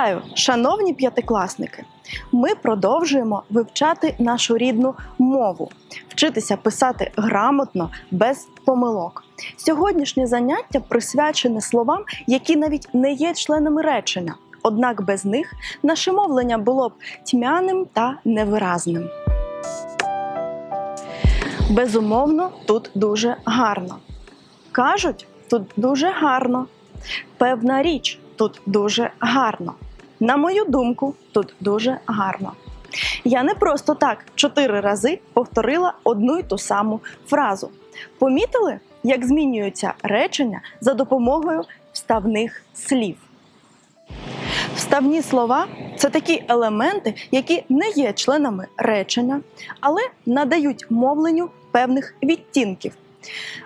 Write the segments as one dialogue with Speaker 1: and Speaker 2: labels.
Speaker 1: Вітаю, шановні п'ятикласники! Ми продовжуємо вивчати нашу рідну мову, вчитися писати грамотно, без помилок. Сьогоднішнє заняття присвячене словам, які навіть не є членами речення. Однак без них наше мовлення було б тьмяним та невиразним. Безумовно, тут дуже гарно. Кажуть, тут дуже гарно. Певна річ, тут дуже гарно. На мою думку, тут дуже гарно. Я не просто так чотири рази повторила одну й ту саму фразу. Помітили, як змінюються речення за допомогою вставних слів? Вставні слова це такі елементи, які не є членами речення, але надають мовленню певних відтінків,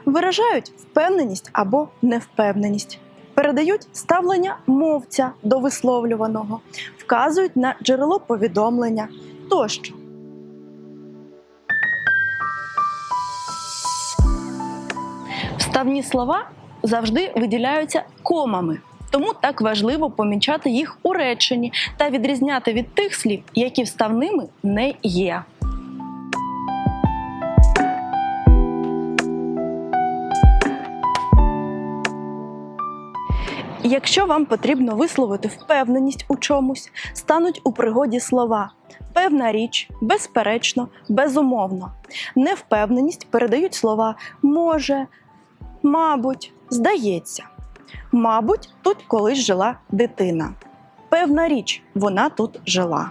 Speaker 1: виражають впевненість або невпевненість, передають ставлення мовця до висловлюваного, вказують на джерело повідомлення тощо. Вставні слова завжди виділяються комами. Тому так важливо помічати їх у реченні та відрізняти від тих слів, які вставними не є. Якщо вам потрібно висловити впевненість у чомусь, стануть у пригоді слова певна річ, безперечно, безумовно. Невпевненість передають слова може, мабуть, здається. Мабуть, тут колись жила дитина. Певна річ, вона тут жила.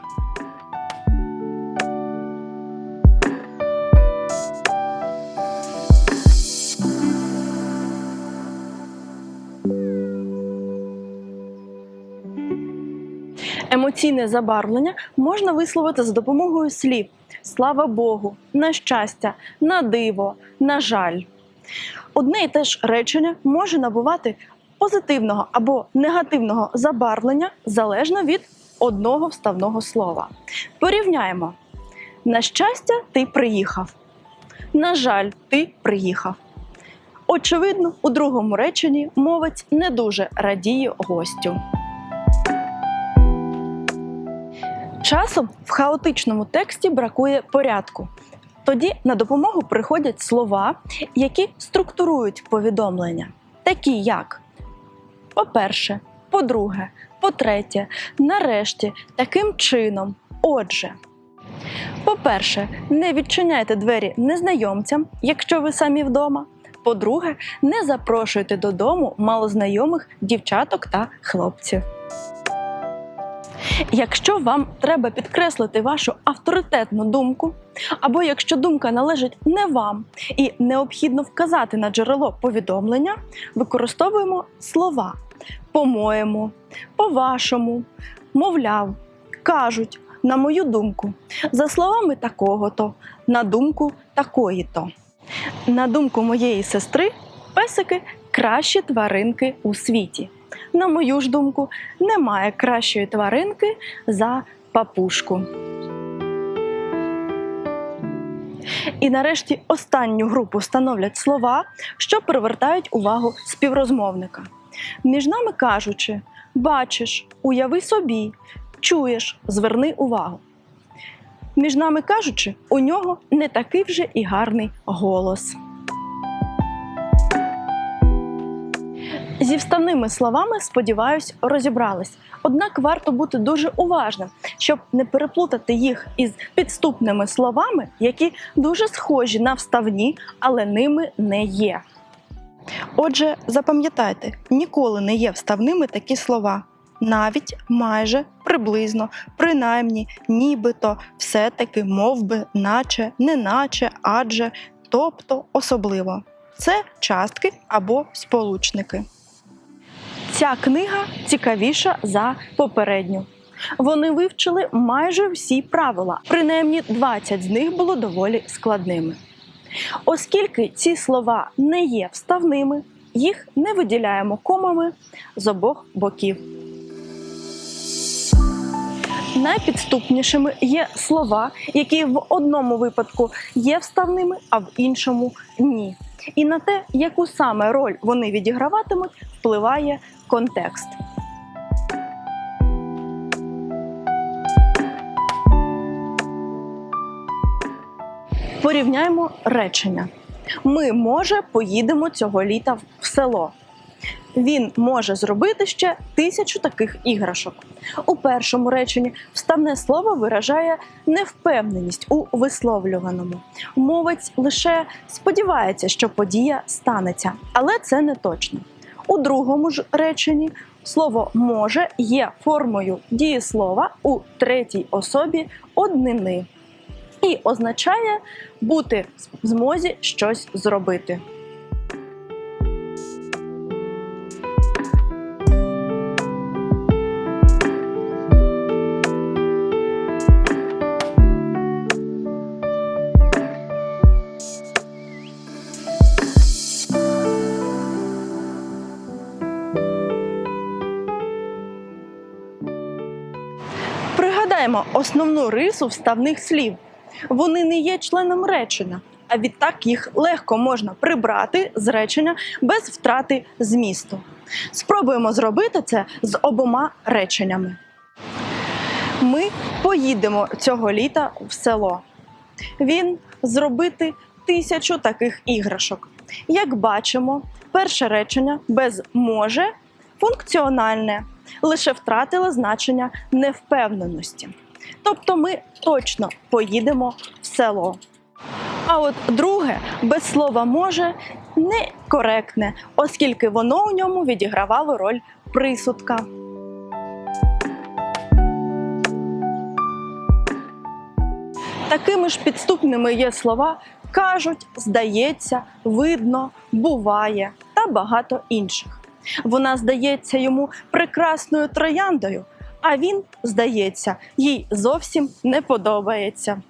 Speaker 1: Емоційне забарвлення можна висловити за допомогою слів слава Богу, на щастя, на диво, на жаль. Одне і те ж речення може набувати позитивного або негативного забарвлення залежно від одного вставного слова. Порівняємо: на щастя, ти приїхав. На жаль, ти приїхав. Очевидно, у другому реченні мовець не дуже радіє гостю. Часом в хаотичному тексті бракує порядку. Тоді на допомогу приходять слова, які структурують повідомлення, такі як по-перше, по-друге, по-третє, нарешті, таким чином. Отже, по-перше, не відчиняйте двері незнайомцям, якщо ви самі вдома. По-друге, не запрошуйте додому малознайомих дівчаток та хлопців. Якщо вам треба підкреслити вашу авторитетну думку, або якщо думка належить не вам і необхідно вказати на джерело повідомлення, використовуємо слова по-моєму, по-вашому, мовляв, кажуть, на мою думку, за словами такого-то, на думку такої-то. На думку моєї сестри, песики кращі тваринки у світі. На мою ж думку, немає кращої тваринки за папушку. І нарешті останню групу становлять слова, що привертають увагу співрозмовника. Між нами кажучи, бачиш, уяви собі, чуєш, зверни увагу. Між нами кажучи, у нього не такий вже і гарний голос. Зі вставними словами, сподіваюсь, розібрались. Однак варто бути дуже уважним, щоб не переплутати їх із підступними словами, які дуже схожі на вставні, але ними не є. Отже, запам'ятайте, ніколи не є вставними такі слова. Навіть майже приблизно, принаймні, нібито, все-таки, мов би, наче, неначе, адже, тобто особливо. Це частки або сполучники. Ця книга цікавіша за попередню. Вони вивчили майже всі правила, принаймні 20 з них було доволі складними. Оскільки ці слова не є вставними, їх не виділяємо комами з обох боків. Найпідступнішими є слова, які в одному випадку є вставними, а в іншому ні. І на те, яку саме роль вони відіграватимуть, впливає контекст. Порівняємо речення. Ми, може, поїдемо цього літа в село. Він може зробити ще тисячу таких іграшок. У першому реченні вставне слово виражає невпевненість у висловлюваному. Мовець лише сподівається, що подія станеться, але це не точно. У другому ж реченні слово може є формою дієслова у третій особі однини і означає бути в змозі щось зробити. Пригадаємо основну рису вставних слів. Вони не є членом речення, а відтак їх легко можна прибрати з речення без втрати змісту. Спробуємо зробити це з обома реченнями. Ми поїдемо цього літа в село. Він зробити тисячу таких іграшок. Як бачимо, перше речення без може функціональне, лише втратило значення невпевненості. Тобто ми точно поїдемо в село. А от друге без слова може некоректне, оскільки воно у ньому відігравало роль присудка. Такими ж підступними є слова кажуть, здається, видно, буває та багато інших. Вона здається йому прекрасною трояндою, а він, здається, їй зовсім не подобається.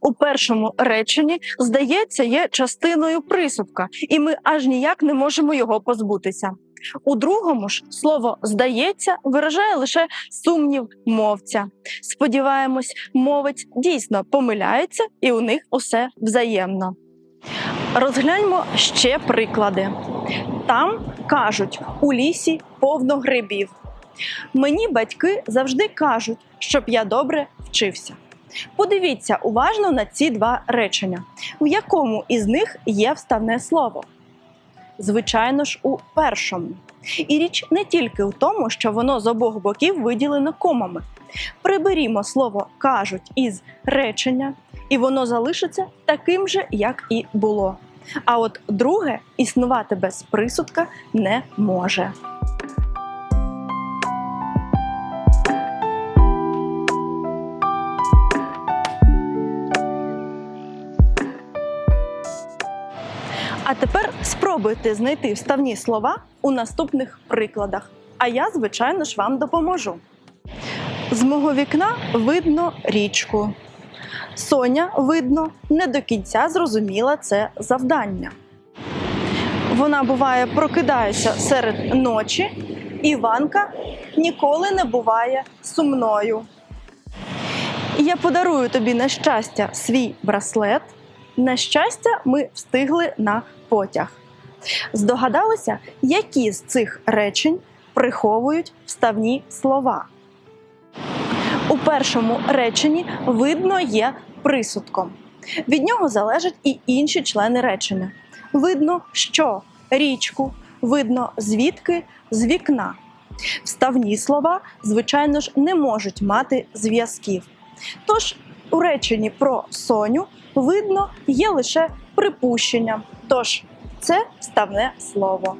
Speaker 1: У першому реченні, здається, є частиною присудка, і ми аж ніяк не можемо його позбутися. У другому ж слово здається виражає лише сумнів мовця. Сподіваємось, мовець дійсно помиляється, і у них усе взаємно. Розгляньмо ще приклади. Там кажуть, у лісі повно грибів. Мені батьки завжди кажуть, щоб я добре вчився. Подивіться уважно на ці два речення, у якому із них є вставне слово. Звичайно ж, у першому. І річ не тільки в тому, що воно з обох боків виділено комами. Приберімо слово кажуть із речення, і воно залишиться таким же, як і було. А от друге існувати без присудка не може. А тепер спробуйте знайти вставні слова у наступних прикладах. А я, звичайно ж, вам допоможу. З мого вікна видно річку. Соня, видно, не до кінця зрозуміла це завдання. Вона буває прокидається серед ночі. Іванка ніколи не буває сумною. Я подарую тобі на щастя свій браслет. На щастя, ми встигли на потяг. Здогадалися, які з цих речень приховують вставні слова. У першому реченні видно є присудком. Від нього залежать і інші члени речення. Видно, що річку, видно звідки з вікна. Вставні слова, звичайно ж, не можуть мати зв'язків. Тож у реченні про Соню видно є лише припущення. Тож це вставне слово.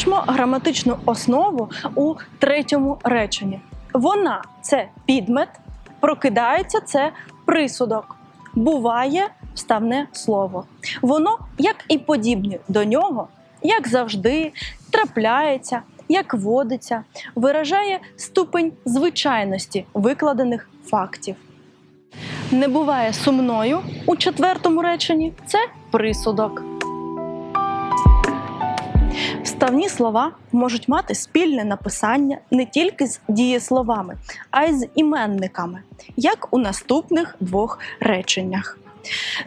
Speaker 1: Визначмо граматичну основу у третьому реченні. Вона це підмет, прокидається це присудок, буває вставне слово. Воно, як і подібні до нього, як завжди, трапляється, як водиться, виражає ступень звичайності викладених фактів. Не буває сумною у четвертому реченні це присудок. Вставні слова можуть мати спільне написання не тільки з дієсловами, а й з іменниками, як у наступних двох реченнях.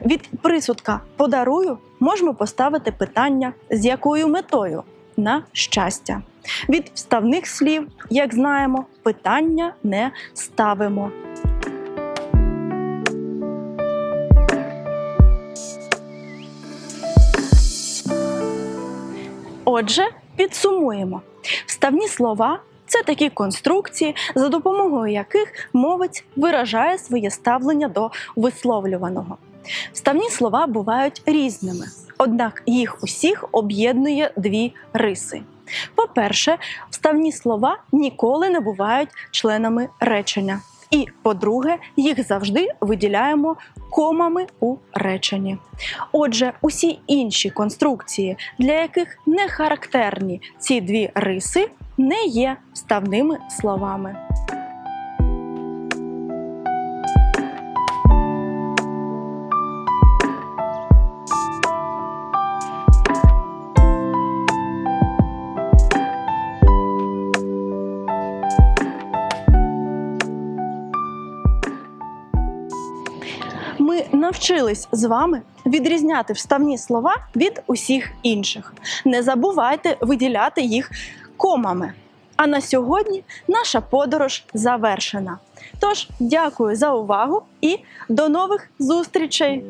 Speaker 1: Від присудка подарую можемо поставити питання, з якою метою на щастя. Від вставних слів, як знаємо, питання не ставимо. Отже, підсумуємо. Вставні слова це такі конструкції, за допомогою яких мовець виражає своє ставлення до висловлюваного. Вставні слова бувають різними, однак їх усіх об'єднує дві риси. По-перше, вставні слова ніколи не бувають членами речення. І по-друге, їх завжди виділяємо комами у реченні. Отже, усі інші конструкції, для яких не характерні ці дві риси, не є вставними словами. Ми навчились з вами відрізняти вставні слова від усіх інших. Не забувайте виділяти їх комами. А на сьогодні наша подорож завершена. Тож дякую за увагу і до нових зустрічей!